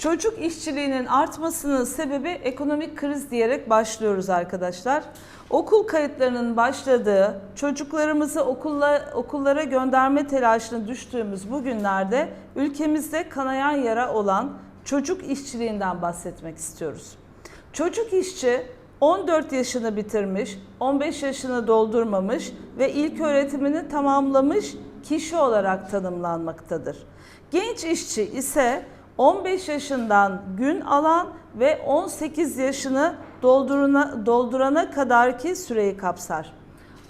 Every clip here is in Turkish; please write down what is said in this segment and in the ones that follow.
Çocuk işçiliğinin artmasının sebebi ekonomik kriz diyerek başlıyoruz arkadaşlar. Okul kayıtlarının başladığı, çocuklarımızı okulla, okullara gönderme telaşına düştüğümüz bu günlerde ülkemizde kanayan yara olan çocuk işçiliğinden bahsetmek istiyoruz. Çocuk işçi 14 yaşını bitirmiş, 15 yaşını doldurmamış ve ilk öğretimini tamamlamış kişi olarak tanımlanmaktadır. Genç işçi ise 15 yaşından gün alan ve 18 yaşını doldurana, doldurana kadarki süreyi kapsar.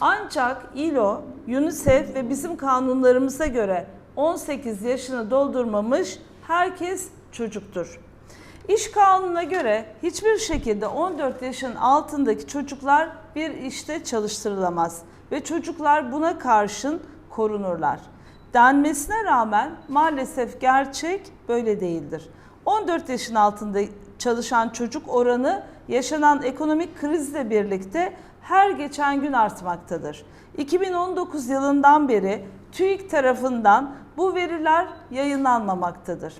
Ancak İLO, UNICEF ve bizim kanunlarımıza göre 18 yaşını doldurmamış herkes çocuktur. İş kanununa göre hiçbir şekilde 14 yaşın altındaki çocuklar bir işte çalıştırılamaz ve çocuklar buna karşın korunurlar. Denmesine rağmen maalesef gerçek böyle değildir. 14 yaşın altında çalışan çocuk oranı yaşanan ekonomik krizle birlikte her geçen gün artmaktadır. 2019 yılından beri TÜİK tarafından bu veriler yayınlanmamaktadır.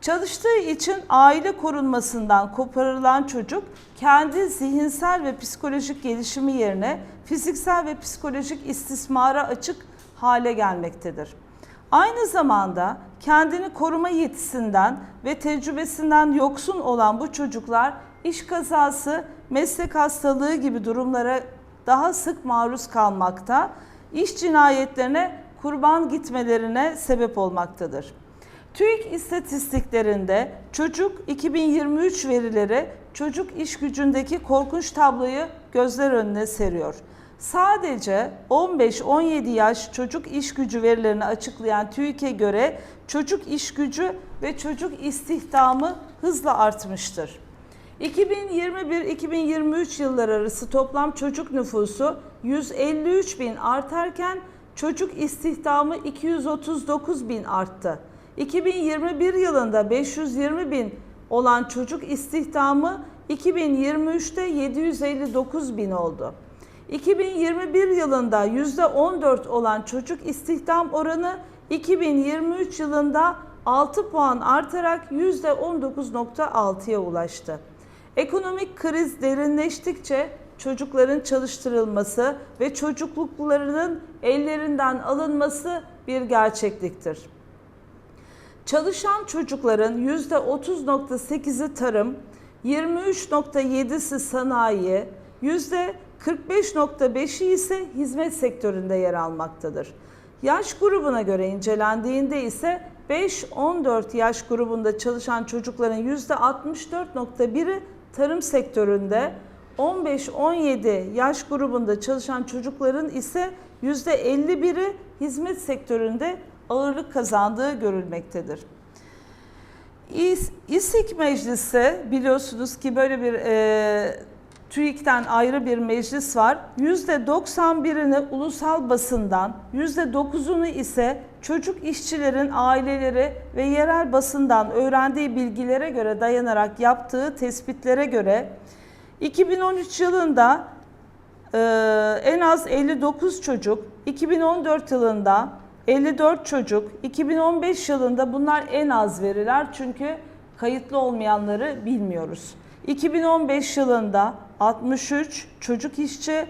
Çalıştığı için aile korunmasından koparılan çocuk kendi zihinsel ve psikolojik gelişimi yerine fiziksel ve psikolojik istismara açık hale gelmektedir. Aynı zamanda kendini koruma yetisinden ve tecrübesinden yoksun olan bu çocuklar iş kazası, meslek hastalığı gibi durumlara daha sık maruz kalmakta, iş cinayetlerine kurban gitmelerine sebep olmaktadır. TÜİK istatistiklerinde çocuk 2023 verileri çocuk iş gücündeki korkunç tabloyu gözler önüne seriyor. Sadece 15-17 yaş çocuk iş gücü verilerini açıklayan TÜİK'e göre çocuk iş gücü ve çocuk istihdamı hızla artmıştır. 2021-2023 yılları arası toplam çocuk nüfusu 153 bin artarken çocuk istihdamı 239 bin arttı. 2021 yılında 520 bin olan çocuk istihdamı 2023'te 759 bin oldu. 2021 yılında %14 olan çocuk istihdam oranı 2023 yılında 6 puan artarak %19.6'ya ulaştı. Ekonomik kriz derinleştikçe çocukların çalıştırılması ve çocukluklarının ellerinden alınması bir gerçekliktir. Çalışan çocukların %30.8'i tarım, 23.7'si sanayi, %45.5'i ise hizmet sektöründe yer almaktadır. Yaş grubuna göre incelendiğinde ise 5-14 yaş grubunda çalışan çocukların %64.1'i tarım sektöründe, 15-17 yaş grubunda çalışan çocukların ise %51'i hizmet sektöründe ağırlık kazandığı görülmektedir. İSİK Meclisi biliyorsunuz ki böyle bir e, TÜİK'ten ayrı bir meclis var. %91'ini ulusal basından, %9'unu ise çocuk işçilerin aileleri ve yerel basından öğrendiği bilgilere göre dayanarak yaptığı tespitlere göre 2013 yılında e, en az 59 çocuk, 2014 yılında 54 çocuk, 2015 yılında bunlar en az veriler çünkü kayıtlı olmayanları bilmiyoruz. 2015 yılında 63 çocuk işçi,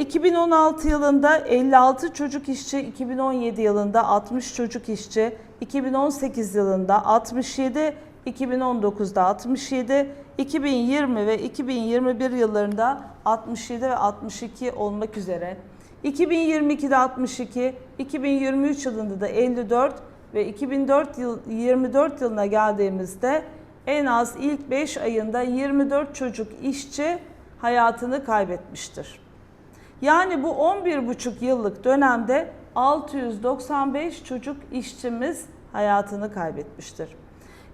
2016 yılında 56 çocuk işçi, 2017 yılında 60 çocuk işçi, 2018 yılında 67, 2019'da 67, 2020 ve 2021 yıllarında 67 ve 62 olmak üzere 2022'de 62, 2023 yılında da 54 ve 2024 yılına geldiğimizde en az ilk 5 ayında 24 çocuk işçi hayatını kaybetmiştir. Yani bu 11,5 yıllık dönemde 695 çocuk işçimiz hayatını kaybetmiştir.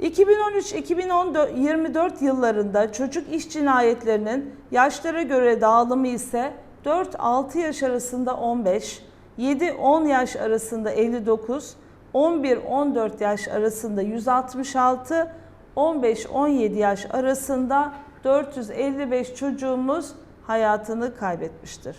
2013-2024 yıllarında çocuk iş cinayetlerinin yaşlara göre dağılımı ise 4-6 yaş arasında 15, 7-10 yaş arasında 59, 11-14 yaş arasında 166, 15-17 yaş arasında 455 çocuğumuz hayatını kaybetmiştir.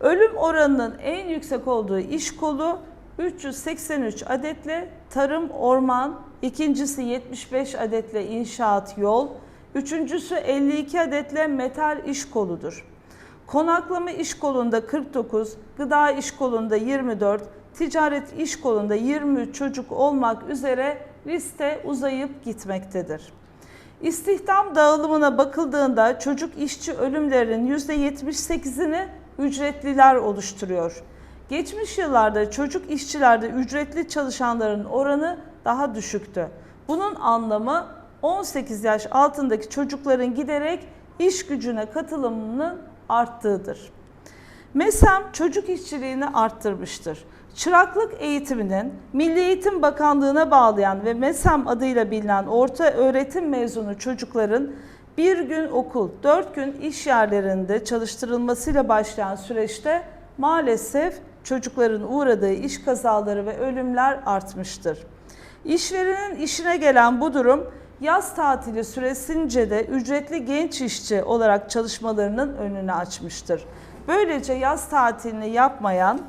Ölüm oranının en yüksek olduğu iş kolu 383 adetle tarım, orman, ikincisi 75 adetle inşaat yol, üçüncüsü 52 adetle metal iş koludur. Konaklama iş kolunda 49, gıda iş kolunda 24, ticaret iş kolunda 23 çocuk olmak üzere liste uzayıp gitmektedir. İstihdam dağılımına bakıldığında çocuk işçi ölümlerinin %78'ini ücretliler oluşturuyor. Geçmiş yıllarda çocuk işçilerde ücretli çalışanların oranı daha düşüktü. Bunun anlamı 18 yaş altındaki çocukların giderek iş gücüne katılımının arttığıdır. MESEM çocuk işçiliğini arttırmıştır. Çıraklık eğitiminin Milli Eğitim Bakanlığı'na bağlayan ve MESEM adıyla bilinen orta öğretim mezunu çocukların bir gün okul, dört gün iş yerlerinde çalıştırılmasıyla başlayan süreçte maalesef çocukların uğradığı iş kazaları ve ölümler artmıştır. İşverenin işine gelen bu durum yaz tatili süresince de ücretli genç işçi olarak çalışmalarının önünü açmıştır. Böylece yaz tatilini yapmayan,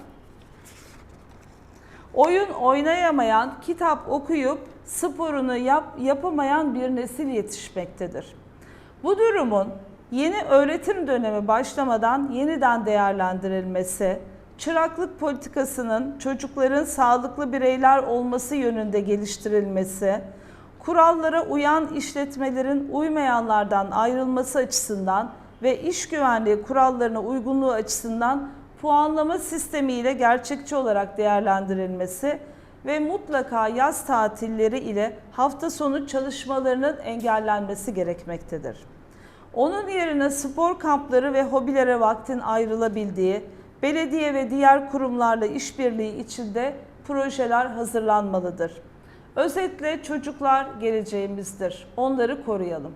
oyun oynayamayan, kitap okuyup sporunu yap, yapamayan bir nesil yetişmektedir. Bu durumun yeni öğretim dönemi başlamadan yeniden değerlendirilmesi, çıraklık politikasının çocukların sağlıklı bireyler olması yönünde geliştirilmesi, kurallara uyan işletmelerin uymayanlardan ayrılması açısından ve iş güvenliği kurallarına uygunluğu açısından puanlama sistemiyle gerçekçi olarak değerlendirilmesi ve mutlaka yaz tatilleri ile hafta sonu çalışmalarının engellenmesi gerekmektedir. Onun yerine spor kampları ve hobilere vaktin ayrılabildiği, belediye ve diğer kurumlarla işbirliği içinde projeler hazırlanmalıdır. Özetle çocuklar geleceğimizdir. Onları koruyalım.